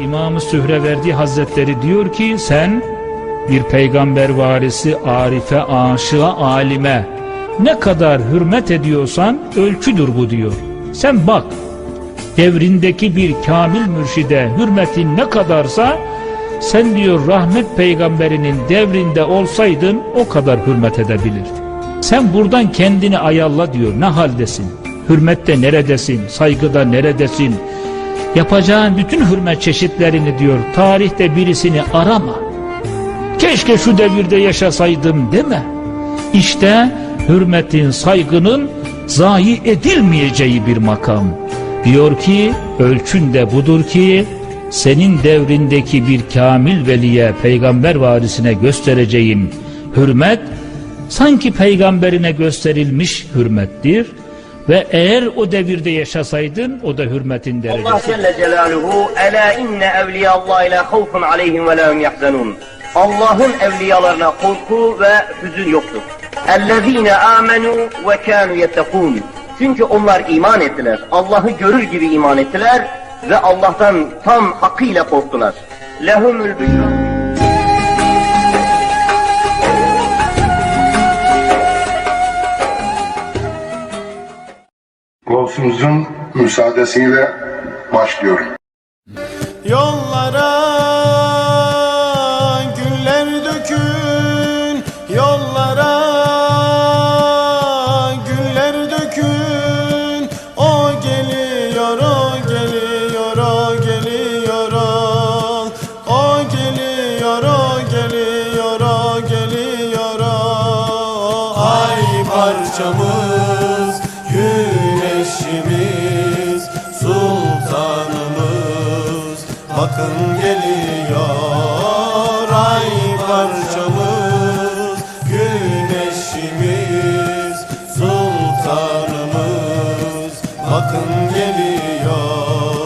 İmam-ı Sühreverdi Hazretleri diyor ki sen bir peygamber varisi, arife, aşığa, alime ne kadar hürmet ediyorsan ölçüdür bu diyor. Sen bak devrindeki bir kamil mürşide hürmetin ne kadarsa sen diyor rahmet peygamberinin devrinde olsaydın o kadar hürmet edebilirdin. Sen buradan kendini ayarla diyor ne haldesin? Hürmette neredesin? Saygıda neredesin? Yapacağın bütün hürmet çeşitlerini diyor tarihte birisini arama. Keşke şu devirde yaşasaydım deme. İşte hürmetin, saygının zayi edilmeyeceği bir makam. Diyor ki ölçün de budur ki senin devrindeki bir kamil veliye, peygamber varisine göstereceğim hürmet sanki peygamberine gösterilmiş hürmettir ve eğer o devirde yaşasaydın o da hürmetin Allah derecesi. Celle Celaluhu Ela inne evliya Allah la havfun aleyhim ve la hum yahzanun. Allah'ın evliyalarına korku ve hüzün yoktur. Ellezine amenu ve kanu yettekun. Çünkü onlar iman ettiler. Allah'ı görür gibi iman ettiler ve Allah'tan tam hakkıyla korktular. Lehumul büşra. Gavsumuzun müsaadesiyle başlıyorum. Yollara güller dökün Yollara güller dökün. O geliyor o geliyor o geliyor o. O geliyor o geliyor o geliyor o. Ay parçamız güneşimiz sultanımız. Bakın geliyor ay parçamız. Güneşimiz sultanımız. Bakın